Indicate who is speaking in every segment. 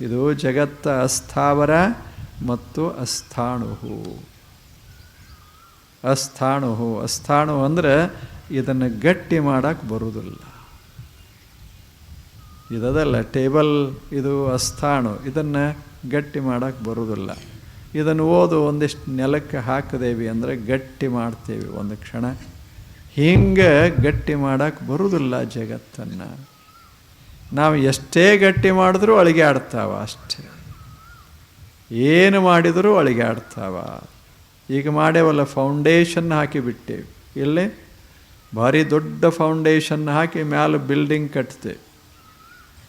Speaker 1: ಇದು ಜಗತ್ತ ಅಸ್ಥಾವರ ಮತ್ತು ಅಸ್ಥಾಣುಹು. ಅಸ್ಥಾಣುಹು. ಅಸ್ಥಾಣು ಅಂದರೆ ಇದನ್ನು ಗಟ್ಟಿ ಮಾಡೋಕ್ಕೆ ಬರುವುದಿಲ್ಲ ಇದದಲ್ಲ ಟೇಬಲ್, ಇದು ಅಸ್ಥಾಣು. ಇದನ್ನು ಗಟ್ಟಿ ಮಾಡೋಕ್ಕೆ ಬರುವುದಿಲ್ಲ ಇದನ್ನು ಓದು ಒಂದಿಷ್ಟು ನೆಲಕ್ಕೆ ಹಾಕಿದೇವಿ ಅಂದರೆ ಗಟ್ಟಿ ಮಾಡ್ತೇವೆ ಒಂದು ಕ್ಷಣ. ಹಿಂಗೆ ಗಟ್ಟಿ ಮಾಡೋಕ್ಕೆ ಬರುವುದಿಲ್ಲ ಜಗತ್ತನ್ನು. ನಾವು ಎಷ್ಟೇ ಗಟ್ಟಿ ಮಾಡಿದ್ರೂ ಅಳಿಗಾಡ್ತಾವ ಅಷ್ಟೇ. ಏನು ಮಾಡಿದರೂ ಅಳಿಗಾಡ್ತಾವ ಈಗ ಮಾಡೇವಲ್ಲ ಫೌಂಡೇಶನ್ ಹಾಕಿಬಿಟ್ಟೇವೆ ಇಲ್ಲಿ ಭಾರಿ ದೊಡ್ಡ ಫೌಂಡೇಶನ್ ಹಾಕಿ ಮ್ಯಾಲ ಬಿಲ್ಡಿಂಗ್ ಕಟ್ತೇವೆ.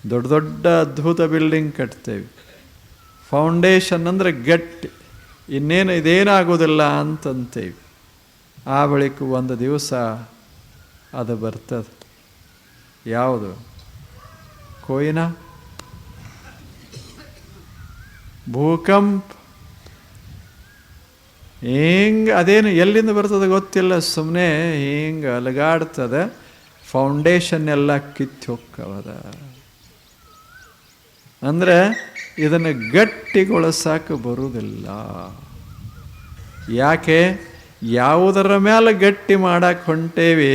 Speaker 1: ದೊಡ್ಡ ದೊಡ್ಡ ಅದ್ಭುತ ಬಿಲ್ಡಿಂಗ್ ಕಟ್ತೇವೆ. ಫೌಂಡೇಶನ್ ಅಂದರೆ ಗಟ್ಟಿ. ಇನ್ನೇನು ಇದೇನಾಗೋದಿಲ್ಲ ಅಂತಂತೇವೆ. ಆ ಬಳಿಕ ಒಂದು ದಿವಸ ಅದು ಬರ್ತದೆ. ಯಾವುದು? ಕೊಯ್ನ ಭೂಕಂಪ ಹಿಂಗೆ ಅದೇನು ಎಲ್ಲಿಂದ ಬರ್ತದೆ ಗೊತ್ತಿಲ್ಲ ಸುಮ್ಮನೆ ಹಿಂಗೆ ಅಲಗಾಡ್ತದೆ. ಫೌಂಡೇಶನ್ ಎಲ್ಲ ಕಿತ್ತು ಹೋಗ್ಕವದ ಅಂದರೆ ಇದನ್ನು ಗಟ್ಟಿಗೊಳಿಸಕ್ಕೆ ಬರುವುದಿಲ್ಲ ಯಾಕೆ? ಯಾವುದರ ಮೇಲೆ ಗಟ್ಟಿ ಮಾಡಕ್ಕೆ ಹೊಂಟೇವಿ,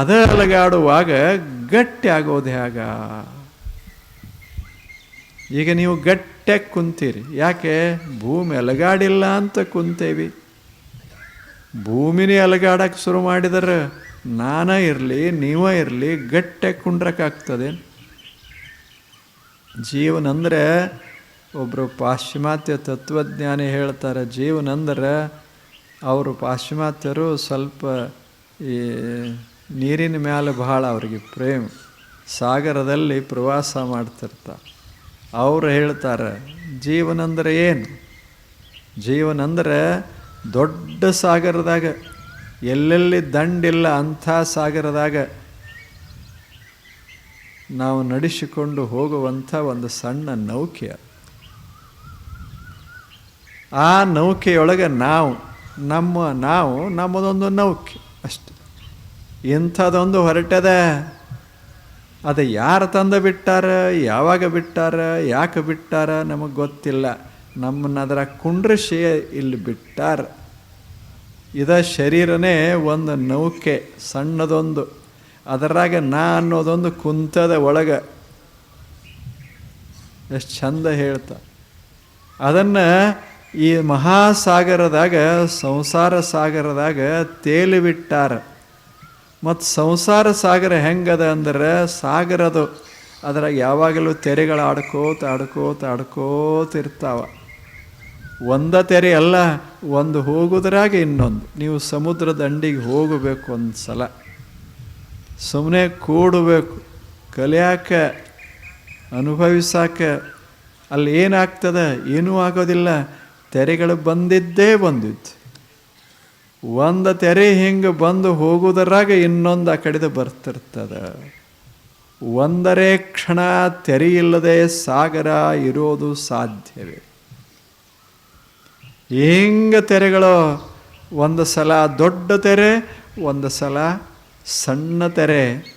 Speaker 1: ಅದ ಅಲಗಾಡುವಾಗ ಗಟ್ಟಿ ಆಗೋದು ಹೇಗ ಈಗ ನೀವು ಗಟ್ಟಿಯಾಗಿ ಕುಂತೀರಿ. ಯಾಕೆ? ಭೂಮಿ ಅಲಗಾಡಿಲ್ಲ ಅಂತ ಕುಂತೇವಿ. ಭೂಮಿನೇ ಅಲಗಾಡಕ್ಕೆ ಶುರು ಮಾಡಿದರೆ ನಾನೇ ಇರಲಿ, ನೀವೇ ಇರಲಿ ಗಟ್ಟಿಯಾಗಿ ಕುಂಡ್ರಕ್ಕಾಗ್ತದೆ ಜೀವನ ಅಂದರೆ ಒಬ್ಬರು ಪಾಶ್ಚಿಮಾತ್ಯ ತತ್ವಜ್ಞಾನಿ ಹೇಳ್ತಾರೆ ಜೀವನ ಅಂದರೆ ಅವರು ಪಾಶ್ಚಿಮಾತ್ಯರು ಸ್ವಲ್ಪ ಈ ನೀರಿನ ಮೇಲೆ ಬಹಳ ಅವರಿಗೆ ಪ್ರೇಮ. ಸಾಗರದಲ್ಲಿ ಪ್ರವಾಸ ಮಾಡ್ತಿರ್ತಾರೆ. ಅವರು ಹೇಳ್ತಾರೆ ಜೀವನ ಅಂದರೆ ಏನು? ಜೀವನ ಅಂದರೆ ದೊಡ್ಡ ಸಾಗರದಾಗ, ಎಲ್ಲೆಲ್ಲಿ ದಂಡಿಲ್ಲ ಅಂಥ ಸಾಗರದಾಗ ನಾವು ನಡೆಸಿಕೊಂಡು ಹೋಗುವಂಥ ಒಂದು ಸಣ್ಣ ನೌಕೆ. ಆ ನೌಕೆಯೊಳಗೆ ನಾವು, ನಮ್ಮ ನಾವು ನಮ್ಮದೊಂದು ನೌಕೆ ಅಷ್ಟೆ. ಇಂಥದ್ದೊಂದು ಹೊರಟದ. ಅದು ಯಾರು ತಂದು ಬಿಟ್ಟಾರ, ಯಾವಾಗ ಬಿಟ್ಟಾರ, ಯಾಕೆ ಬಿಟ್ಟಾರ ನಮಗೆ ಗೊತ್ತಿಲ್ಲ. ನಮ್ಮನ್ನ ಅದರ ಕುಂಡ್ರಿಸಿ ಇಲ್ಲಿ ಬಿಟ್ಟಾರ. ಇದ ಶರೀರನೇ ಒಂದು ನೌಕೆ, ಸಣ್ಣದೊಂದು. ಅದರಾಗ ನಾ ಅನ್ನೋದೊಂದು ಕುಂತದ ಒಳಗೆ ಎಷ್ಟು ಚಂದ ಹೇಳ್ತ. ಅದನ್ನು ಈ ಮಹಾಸಾಗರದಾಗ, ಸಂಸಾರ ಸಾಗರದಾಗ ತೇಲಿ ಬಿಟ್ಟಾರ. ಮತ್ತು ಸಂಸಾರ ಸಾಗರ ಹೆಂಗದ ಅಂದ್ರೆ ಸಾಗರದು. ಅದ್ರಾಗ ಯಾವಾಗಲೂ ತೆರೆಗಳು ಆಡ್ಕೋತ ಆಡ್ಕೋತ ಆಡ್ಕೋತ ಇರ್ತಾವ. ಒಂದ ತೆರೆ ಅಲ್ಲ, ಒಂದು ಹೋಗೋದ್ರಾಗೆ ಇನ್ನೊಂದು. ನೀವು ಸಮುದ್ರ ದಂಡಿಗೆ ಹೋಗಬೇಕು ಒಂದು ಸಲ ಸುಮ್ಮನೆ ಕೂಡಬೇಕು ಕಲಿಯಾಕ ಅನುಭವಿಸಾಕ. ಅಲ್ಲಿ ಏನಾಗ್ತದೆ, ಏನೂ ಆಗೋದಿಲ್ಲ. ತೆರೆಗಳು ಬಂದಿದ್ದೇ ಬಂದಿದ್ದು ಒಂದು ತೆರೆ ಹಿಂಗೆ ಬಂದು ಹೋಗುವುದರಾಗ ಇನ್ನೊಂದು ಆ ಕಡೆದು ಬರ್ತಿರ್ತದ. ಒಂದರೇ ಕ್ಷಣ ತೆರೆಯಿಲ್ಲದೆ ಸಾಗರ ಇರೋದು ಸಾಧ್ಯವೇ? ಹೆಂಗ ತೆರೆಗಳು? ಒಂದು ಸಲ ದೊಡ್ಡ ತೆರೆ, ಒಂದು ಸಲ ಸಣ್ಣ ತೆರೆ.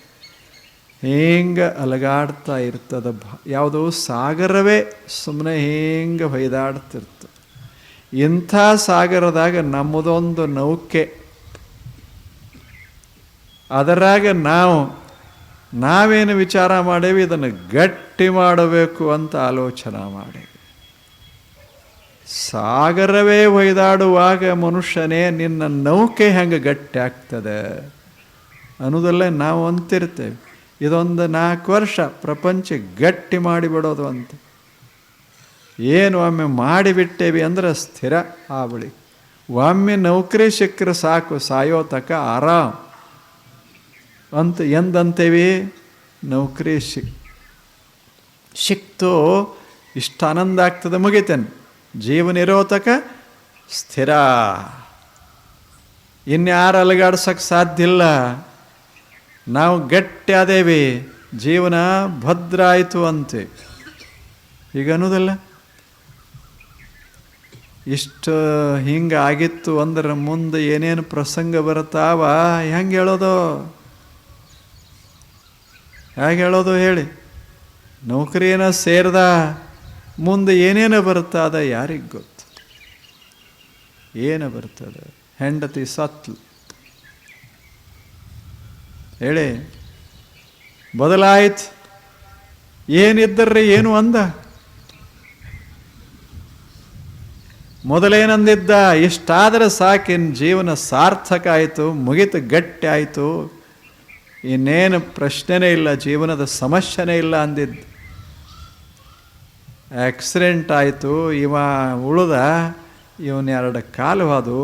Speaker 1: ಹಿಂಗೆ ಅಲಗಾಡ್ತಾ ಇರ್ತದ ಯಾವುದು ಸಾಗರವೇ ಸುಮ್ಮನೆ ಹಿಂಗೆ ಹೊಯ್ದಾಡ್ತಿರ್ತದೆ ಇಂಥ ಸಾಗರದಾಗ ನಮ್ಮದೊಂದು ನೌಕೆ. ಅದರಾಗ ನಾವು, ನಾವೇನು ವಿಚಾರ ಮಾಡೇವಿ? ಇದನ್ನು ಗಟ್ಟಿ ಮಾಡಬೇಕು ಅಂತ ಆಲೋಚನೆ ಮಾಡೇವಿ. ಸಾಗರವೇ ಒಯ್ದಾಡುವಾಗ ಮನುಷ್ಯನೇ, ನಿನ್ನ ನೌಕೆ ಹೆಂಗೆ ಗಟ್ಟಿ ಆಗ್ತದೆ? ಅನ್ನೋದಲ್ಲೇ ನಾವು ಅಂತಿರ್ತೇವೆ. ಇದೊಂದು ನಾಲ್ಕು ವರ್ಷ ಪ್ರಪಂಚ ಗಟ್ಟಿ ಮಾಡಿಬಿಡೋದು ಅಂತ. ಏನು ಒಮ್ಮೆ ಮಾಡಿಬಿಟ್ಟೇವಿ ಅಂದರೆ ಸ್ಥಿರ ಆವಳಿ. ಒಮ್ಮೆ ನೌಕರಿ ಸಿಕ್ಕರೆ ಸಾಕು, ಸಾಯೋ ತಕ ಆರಾಮ್. ಅಂತ ಎಂದಂತೇವಿ? ನೌಕರಿ ಸಿಕ್, ಸಿಕ್ತು, ಇಷ್ಟು ಆನಂದ ಆಗ್ತದೆ ಮುಗಿತೇನೆ. ಜೀವನ ಇರೋ ತಕ ಸ್ಥಿರ. ಇನ್ಯಾರು ಅಲಗಾಡ್ಸಕ್ಕೆ ಸಾಧ್ಯ ಇಲ್ಲ. ನಾವು ಗಟ್ಟಿ ಆದೇವಿ, ಜೀವನ ಭದ್ರ ಆಯಿತು ಅಂತೆ. ಈಗ ಅನ್ನೋದಲ್ಲ? ಇಷ್ಟು ಹಿಂಗೆ ಆಗಿತ್ತು ಅಂದ್ರೆ ಮುಂದೆ ಏನೇನು ಪ್ರಸಂಗ ಬರ್ತಾವ ಹೆಂಗೆ ಹೇಳೋದು? ಹೇಗೆ ಹೇಳೋದು ಹೇಳಿ. ನೌಕರಿ ಏನೋ ಸೇರ್ದ ಮುಂದೆ ಏನೇನು ಬರ್ತದ ಯಾರಿಗೆ ಗೊತ್ತು? ಏನು ಬರ್ತದೆ ಹೆಂಡತಿ ಸತ್ಲು. ಹೇಳಿ, ಬದಲಾಯ್ತು. ಏನಿದ್ದರ್ರಿ ಏನು ಅಂದ? ಮೊದಲೇನಂದಿದ್ದ ಇಷ್ಟಾದರೆ ಸಾಕಿನ ಜೀವನ ಸಾರ್ಥಕ ಆಯಿತು ಮುಗಿತು ಗಟ್ಟಿ ಆಯಿತು ಇನ್ನೇನು ಪ್ರಶ್ನೆನೇ ಇಲ್ಲ, ಜೀವನದ ಸಮಸ್ಯೆನೇ ಇಲ್ಲ ಅಂದಿದ್ದು. ಆಕ್ಸಿಡೆಂಟ್ ಆಯಿತು, ಇವ ಉಳಿದ, ಇವನ ಎರಡು ಕಾಲು ಹೋದು,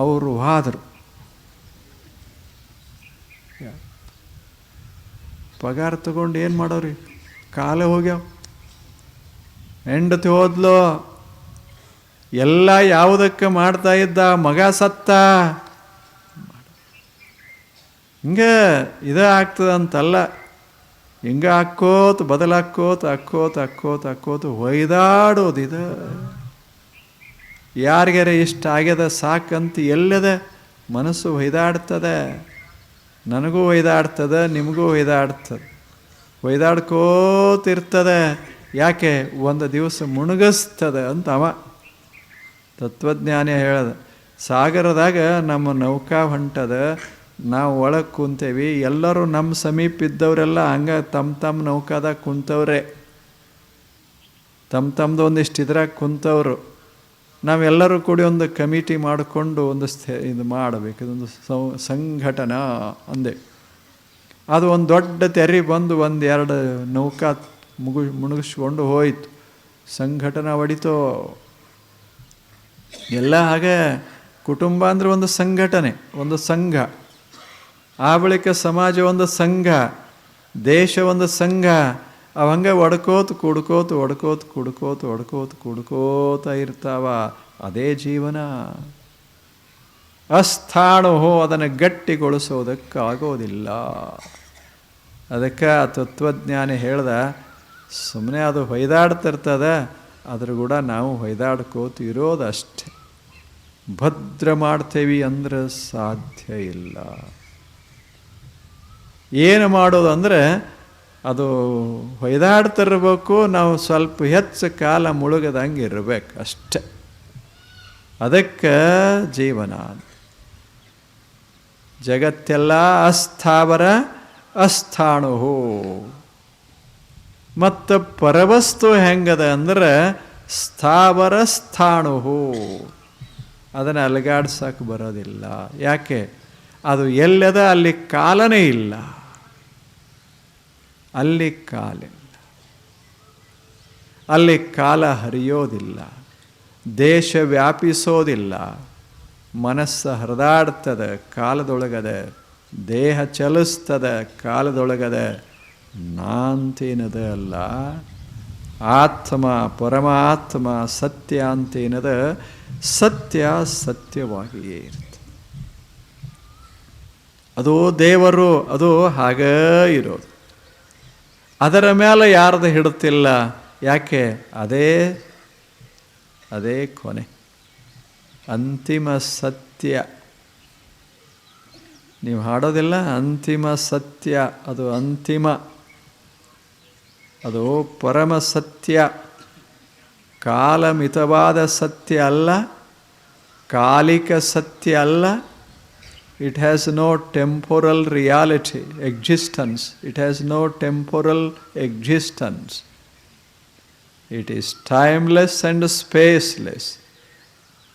Speaker 1: ಅವರು ಆದರು ಪಗಾರ ತಗೊಂಡು ಏನು ಮಾಡೋರಿ? ಕಾಲು ಹೋಗ್ಯಾವ. ಹೆಂಡತಿ ಹೋದ್ಲು ಎಲ್ಲ ಯಾವುದಕ್ಕೆ ಮಾಡ್ತಾ ಇದ್ದ ಮಗ ಸತ್ತ? ಹಿಂಗೆ ಇದೇ ಆಗ್ತದಂತಲ್ಲ ಹಿಂಗೆ ಹಾಕ್ಕೋತ ಬದಲಾಕೋತ ಹಾಕ್ಕೋತ ಹಾಕ್ಕೋತ ಹಾಕ್ಕೋತ ಒಯ್ದಾಡೋದು ಇದು. ಯಾರಿಗಾರ ಇಷ್ಟ ಆಗ್ಯದ ಸಾಕಂತ ಎಲ್ಲದ ಮನಸ್ಸು ಒಯ್ದಾಡ್ತದೆ? ನನಗೂ ಒಯ್ದಾಡ್ತದೆ, ನಿಮಗೂ ಒಯ್ದಾಡ್ತದೆ. ಒಯ್ದಾಡ್ಕೋತಿರ್ತದೆ. ಯಾಕೆ? ಒಂದು ದಿವಸ ಮುಣುಗಿಸ್ತದೆ ಅಂತ ಅವ. ತತ್ವಜ್ಞಾನಿ ಹೇಳದ, ಸಾಗರದಾಗ ನಮ್ಮ ನೌಕಾ ಹೊಂಟದ ನಾವು ಒಳಗೆ ಕುಂತೇವಿ, ಎಲ್ಲರೂ ನಮ್ಮ ಸಮೀಪ ಇದ್ದವರೆಲ್ಲ ಹಂಗೆ ತಮ್ಮ ತಮ್ಮ ನೌಕಾದಾಗ ಕುಂತವ್ರೆ. ತಮ್ಮ ತಮ್ಮದು ಒಂದಿಷ್ಟು ಇದ್ರಾಗ ಕುಂತವರು. ನಾವೆಲ್ಲರೂ ಕೂಡಿ ಒಂದು ಕಮಿಟಿ ಮಾಡಿಕೊಂಡು ಒಂದು ಸ್ಥೆ, ಇದು ಮಾಡಬೇಕು, ಇದೊಂದು ಸಂಘಟನಾ ಅಂದೆ. ಅದು ಒಂದು ದೊಡ್ಡ ತೆರಿ ಬಂದು ಒಂದು ಎರಡು ನೌಕಾ ಮುಗು ಮುಳುಗಿಸ್ಕೊಂಡು ಹೋಯಿತು. ಸಂಘಟನಾ ಹೊಡಿತೋ ಎಲ್ಲ ಹಾಗೆ ಕುಟುಂಬ ಅಂದರೆ ಒಂದು ಸಂಘಟನೆ, ಒಂದು ಸಂಘ. ಆ ಬಳಿಕ ಸಮಾಜ ಒಂದು ಸಂಘ, ದೇಶ ಒಂದು ಸಂಘ. ಅವ ಹಂಗೆ ಒಡ್ಕೋತು ಕುಡ್ಕೋತು ಒಡ್ಕೋತು ಕುಡ್ಕೋತು, ಒಡ್ಕೋತು ಕುಡ್ಕೋತ ಇರ್ತಾವ. ಅದೇ ಜೀವನ. ಅಸ್ಥಾಣು ಅದನ್ನು ಗಟ್ಟಿಗೊಳಿಸೋದಕ್ಕಾಗೋದಿಲ್ಲ. ಅದಕ್ಕೆ ಆ ತತ್ವಜ್ಞಾನಿ ಹೇಳ್ದ ಸುಮ್ಮನೆ ಅದು ಹೊಯ್ದಾಡ್ತಿರ್ತದೆ. ಅದ್ರ ಕೂಡ ನಾವು ಹೊಯ್ದಾಡ್ಕೋತ ಇರೋದಷ್ಟೆ. ಭದ್ರ ಮಾಡ್ತೇವಿ ಅಂದ್ರೆ ಸಾಧ್ಯ ಇಲ್ಲ. ಏನು ಮಾಡೋದು ಅಂದರೆ ಅದು ಹೊಯ್ದಾಡ್ತಿರ್ಬೇಕು ನಾವು ಸ್ವಲ್ಪ ಹೆಚ್ಚು ಕಾಲ ಮುಳುಗದಂಗೆ ಇರಬೇಕು ಅಷ್ಟೆ. ಅದಕ್ಕೆ ಜೀವನ ಜಗತ್ತೆಲ್ಲ ಅಸ್ಥಾವರ ಅಸ್ಥಾಣು ಮತ್ತು ಪರವಸ್ತು ಹೆಂಗದ ಅಂದ್ರೆ ಸ್ಥಾವರ ಸ್ಥಾಣು ಅದನ್ನು ಅಲಗಾಡ್ಸಕ್ಕೆ ಬರೋದಿಲ್ಲ. ಯಾಕೆ? ಅದು ಎಲ್ಲದ ಅಲ್ಲಿ ಕಾಲನೇ ಇಲ್ಲ. ಅಲ್ಲಿ ಕಾಲಿಲ್ಲ. ಅಲ್ಲಿ ಕಾಲ ಹರಿಯೋದಿಲ್ಲ. ದೇಶ ವ್ಯಾಪಿಸೋದಿಲ್ಲ. ಮನಸ್ಸು ಹರಿದಾಡ್ತದೆ, ಕಾಲದೊಳಗದೆ, ದೇಹ ಚಲಿಸ್ತದೆ, ಕಾಲದೊಳಗದ ನಾಂತೇನದ ಅಲ್ಲ ಆತ್ಮ ಪರಮಾತ್ಮ ಸತ್ಯ ಅಂತೇನದ, ಸತ್ಯ ಸತ್ಯವಾಗಿಯೇ ಇರುತ್ತೆ ಅದು ದೇವರು, ಅದು ಹಾಗೇ ಇರೋದು. ಅದರ ಮೇಲೆ ಯಾರ್ದು ಹಿಡುತ್ತಿಲ್ಲ ಯಾಕೆ? ಅದೇ ಅದೇ ಕೊನೆ. ಅಂತಿಮ ಸತ್ಯ. ನೀವು ಹಾಡೋದಿಲ್ಲ, ಅಂತಿಮ ಸತ್ಯ, ಅದು ಅಂತಿಮ. ಅದು ಪರಮ ಸತ್ಯ ಕಾಲಮಿತವಾದ ಸತ್ಯ ಅಲ್ಲ ಕಾಲಿಕ ಸತ್ಯ ಅಲ್ಲ it has no temporal reality, existence. It has no temporal existence. It is timeless and spaceless.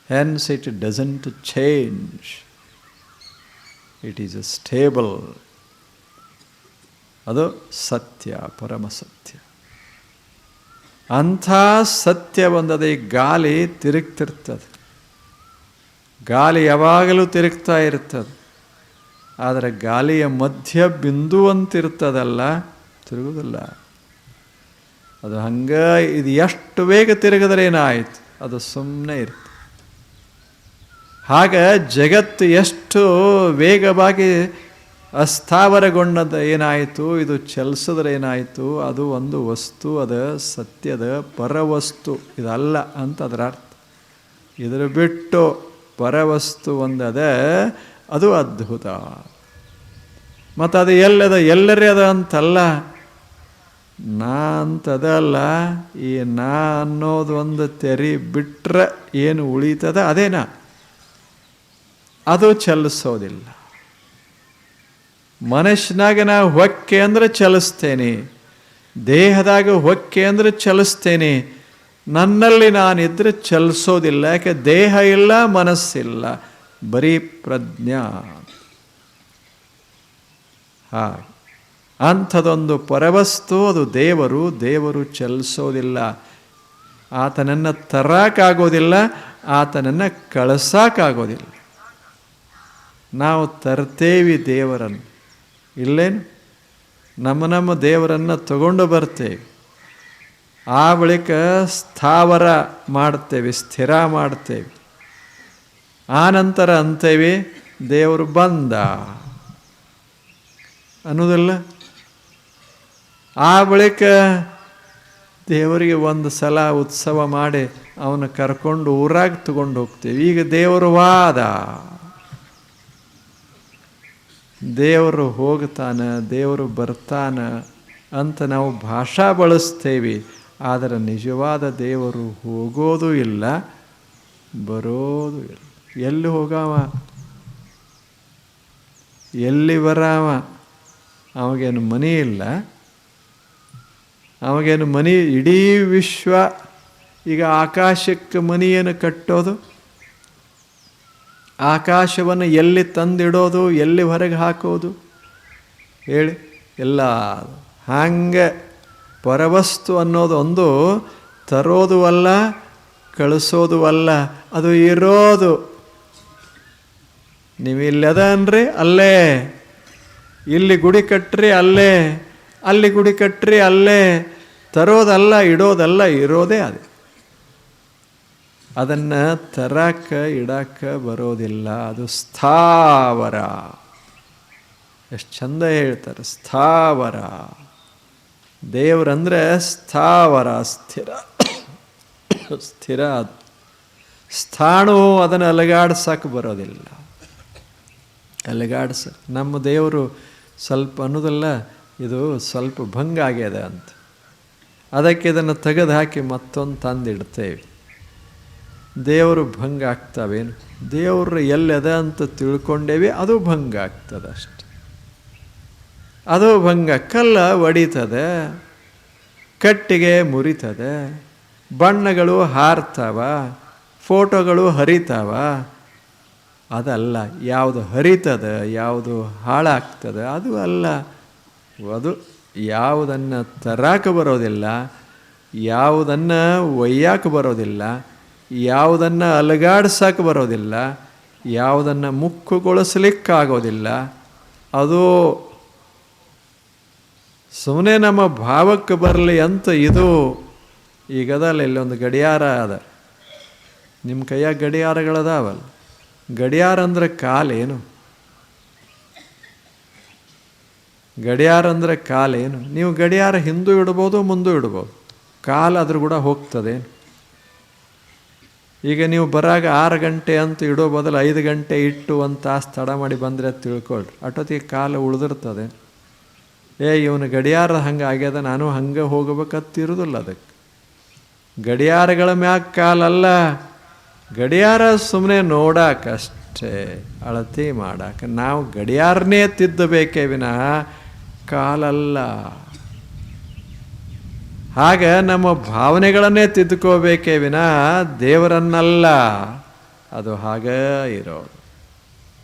Speaker 1: Hence, it doesn't change. It is stable. ಅದು ಸತ್ಯ ಪರಮ ಸತ್ಯ ಅಂಥ ಸತ್ಯ ಬಂದದ ಈ ಗಾಳಿ ತಿರುಗ್ತಿರ್ತದೆ. ಗಾಲಿ ಯಾವಾಗಲೂ ತಿರುಗ್ತಾ ಇರ್ತದೆ. ಆದರೆ ಗಾಲಿಯ ಮಧ್ಯ ಬಿಂದು ಅಂತಿರ್ತದಲ್ಲ ತಿರುಗುವುದಿಲ್ಲ. ಅದು ಹಂಗೆ ಇದು ಎಷ್ಟು ಬೇಗ ತಿರುಗಿದ್ರೆ ಏನಾಯಿತು? ಅದು ಸುಮ್ಮನೆ ಇರ್ತದೆ ಹಾಗೆ ಜಗತ್ತು ಎಷ್ಟು ವೇಗವಾಗಿ ಅಸ್ಥಾವರಗೊಂಡದ ಏನಾಯಿತು? ಇದು ಚಲಿಸಿದ್ರೆ ಏನಾಯಿತು? ಅದು ಒಂದು ವಸ್ತು, ಅದ ಸತ್ಯದ ಪರವಸ್ತು. ಇದಲ್ಲ ಅಂತ ಅದರ ಅರ್ಥ. ಇದರ ಬಿಟ್ಟು ಪರವಸ್ತು ಒಂದದ, ಅದು ಅದ್ಭುತ. ಮತ್ತು ಅದು ಎಲ್ಲದ, ಎಲ್ಲರೇ ಅದ ಅಂತಲ್ಲ? ನಾ ಅಂತದಲ್ಲ ಈ ನಾ ಅನ್ನೋದು ಒಂದು ತೆರಿ ಬಿಟ್ರೆ ಏನು ಉಳಿತದ? ಅದೇನಾ? ಅದು ಚಲಿಸೋದಿಲ್ಲ. ಮನುಷ್ಯನಾಗ ನಾ ಹೊಕ್ಕೆ ಅಂದ್ರೆ ಚಲಿಸ್ತೇನೆ, ದೇಹದಾಗ ಹೊಕ್ಕೆ ಅಂದ್ರೆ ಚಲಿಸ್ತೇನೆ, ನನ್ನಲ್ಲಿ ನಾನಿದ್ರೆ ಚಲಿಸೋದಿಲ್ಲ, ಯಾಕೆ ದೇಹ ಇಲ್ಲ, ಮನಸ್ಸಿಲ್ಲ, ಬರೀ ಪ್ರಜ್ಞಾ. ಹಾ ಅಂಥದೊಂದು ಪರವಸ್ತು, ಅದು ದೇವರು ದೇವರು ಚಲಿಸೋದಿಲ್ಲ. ಆತನನ್ನು ತರಕ್ಕಾಗೋದಿಲ್ಲ ಆತನನ್ನು ಕಳಿಸೋಕ್ಕಾಗೋದಿಲ್ಲ ನಾವು ತರ್ತೇವಿ ದೇವರನ್ನು. ಇಲ್ಲೇನು? ನಮ್ಮ ನಮ್ಮ ದೇವರನ್ನು ತಗೊಂಡು ಬರ್ತೇವೆ. ಆ ಬಳಿಕ ಸ್ಥಾವರ ಮಾಡ್ತೇವೆ, ಸ್ಥಿರ ಮಾಡ್ತೇವೆ. ಆ ನಂತರ ಅಂತೇವೆ, ದೇವರು ಬಂದ. ಅನ್ನೋದಿಲ್ಲ? ಆ ಬಳಿಕ ದೇವರಿಗೆ ಒಂದು ಸಲ ಉತ್ಸವ ಮಾಡಿ ಅವನ ಕರ್ಕೊಂಡು ಊರಾಗಿ ತಗೊಂಡು ಹೋಗ್ತೇವೆ. ಈಗ ದೇವರು ವಾದ. ದೇವರು ಹೋಗ್ತಾನೆ, ದೇವರು ಬರ್ತಾನ ಅಂತ ನಾವು ಭಾಷಾ ಬಳಸ್ತೇವೆ. ಆದರೆ ನಿಜವಾದ ದೇವರು ಹೋಗೋದು ಇಲ್ಲ, ಬರೋದು ಇಲ್ಲ. ಎಲ್ಲಿ ಹೋಗಾವ? ಎಲ್ಲಿ ಬರಾವ? ಅವಾಗೇನು ಮನಿ ಇಲ್ಲ. ಅವಾಗೇನು ಮನಿ? ಇಡೀ ವಿಶ್ವ ಈಗ ಆಕಾಶಕ್ಕೆ ಮನಿಯನ್ನು ಕಟ್ಟೋದು ಆಕಾಶವನ್ನು ಎಲ್ಲಿ ತಂದಿಡೋದು, ಎಲ್ಲಿ ಹೊರಗೆ ಹಾಕೋದು? ಹೇಳಿ. ಎಲ್ಲ ಹಾಗೆ ಪರವಸ್ತು ಅನ್ನೋದು ಒಂದು ತರೋದು ಅಲ್ಲ, ಕಳಿಸೋದು ಅಲ್ಲ, ಅದು ಇರೋದು. ನೀವು ಅನ್ರಿ ಅಲ್ಲೇ. ಇಲ್ಲಿ ಗುಡಿ ಕಟ್ಟ್ರಿ, ಅಲ್ಲೇ. ಅಲ್ಲಿ ಗುಡಿ ಕಟ್ಟ್ರಿ, ಅಲ್ಲೇ. ತರೋದಲ್ಲ, ಇಡೋದಲ್ಲ, ಇರೋದೇ ಅದೇ. ಅದನ್ನು ತರಕ ಇಡಕ ಬರೋದಿಲ್ಲ. ಅದು ಸ್ಥಾವರ. ಎಷ್ಟು ಚಂದ ಹೇಳ್ತಾರೆ, ಸ್ಥಾವರ. ದೇವರಂದರೆ ಸ್ಥಾವರ, ಸ್ಥಿರ. ಸ್ಥಿರ. ಅದು ಸ್ಥಾಣು ಅದನ್ನು ಅಲಗಾಡ್ಸಕ್ಕೆ ಬರೋದಿಲ್ಲ. ಅಲಗಾಡ್ಸ, ನಮ್ಮ ದೇವರು ಸ್ವಲ್ಪ ಅನ್ನೋದಲ್ಲ, ಇದು ಸ್ವಲ್ಪ ಭಂಗ ಆಗ್ಯದ ಅಂತ. ಅದಕ್ಕೆ ಇದನ್ನು ತೆಗೆದು ಹಾಕಿ ಮತ್ತೊಂದು ತಂದಿಡ್ತೇವೆ. ದೇವರು ಭಂಗ ಆಗ್ತಾವೇನು? ದೇವರು ಎಲ್ಲದ ಅಂತ ತಿಳ್ಕೊಂಡೇವಿ ಅದು ಭಂಗ ಆಗ್ತದೆ ಅಷ್ಟೆ. ಅದು ಭಂಗ, ಕಲ್ಲ ಒಡಿತದೆ, ಕಟ್ಟಿಗೆ ಮುರಿತದೆ, ಬಣ್ಣಗಳು ಹಾರ್ತಾವ, ಫೋಟೋಗಳು ಹರಿತಾವ, ಅದಲ್ಲ, ಯಾವುದು ಹರಿತದೆ, ಯಾವುದು ಹಾಳಾಗ್ತದೆ, ಅದು ಅಲ್ಲ. ಅದು ಯಾವುದನ್ನು ತರಾಕ ಬರೋದಿಲ್ಲ, ಯಾವುದನ್ನು ಒಯ್ಯಾಕ ಬರೋದಿಲ್ಲ ಯಾವುದನ್ನು ಅಲಗಾಡ್ಸಕ್ಕೆ ಬರೋದಿಲ್ಲ, ಯಾವುದನ್ನು ಮುಕ್ಕುಗೊಳಿಸ್ಲಿಕ್ಕಾಗೋದಿಲ್ಲ, ಅದು ಸುಮ್ಮನೆ ನಮ್ಮ ಭಾವಕ್ಕೆ ಬರಲಿ ಅಂತ ಇದು ಈಗದಲ್ಲ ಇಲ್ಲೊಂದು ಗಡಿಯಾರ ಅದ. ನಿಮ್ಮ ಕೈಯಾಗ ಗಡಿಯಾರಗಳದಾವಲ್ಲ. ಗಡಿಯಾರ ಅಂದ್ರೆ ಕಾಲೇನು? ಗಡಿಯಾರ ಅಂದರೆ ಕಾಲೇನು? ನೀವು ಗಡಿಯಾರ ಹಿಂದೂ ಇಡ್ಬೋದು, ಮುಂದೂ ಇಡ್ಬೋದು. ಕಾಲ ಅದ್ರ ಕೂಡ ಹೋಗ್ತದೇನು? ಈಗ ನೀವು ಬರಾಗ ಆರು ಗಂಟೆ ಅಂತ ಇಡೋ ಬದಲು ಐದು ಗಂಟೆ ಇಟ್ಟು ಒಂದು ತಾಸು ತಡ ಮಾಡಿ ಬಂದರೆ ತಿಳ್ಕೊಳ್ರಿ. ಅಟೋತಿಗೆ ಕಾಲ ಉಳಿದಿರ್ತದೆ. ಏ, ಇವನು ಗಡಿಯಾರ ಹಂಗೆ ಆಗ್ಯದ, ನಾನು ಹಂಗೆ ಹೋಗಬೇಕತ್ತಿರುವುದಿಲ್ಲ ಅದಕ್ಕೆ. ಗಡಿಯಾರಗಳ ಮ್ಯಾಗ ಕಾಲಲ್ಲ, ಗಡಿಯಾರ ಸುಮ್ಮನೆ ನೋಡಾಕಷ್ಟೇ, ಅಳತಿ ಮಾಡಕ್ಕೆ ನಾವು ಗಡಿಯಾರನೇ ತಿದ್ದಬೇಕೇ ವಿನಃ ಕಾಲಲ್ಲ. ಆಗ ನಮ್ಮ ಭಾವನೆಗಳನ್ನೇ ತಿದ್ದುಕೋಬೇಕೇ ವಿನಃ ದೇವರನ್ನಲ್ಲ. ಅದು ಹಾಗೇ ಇರೋದು.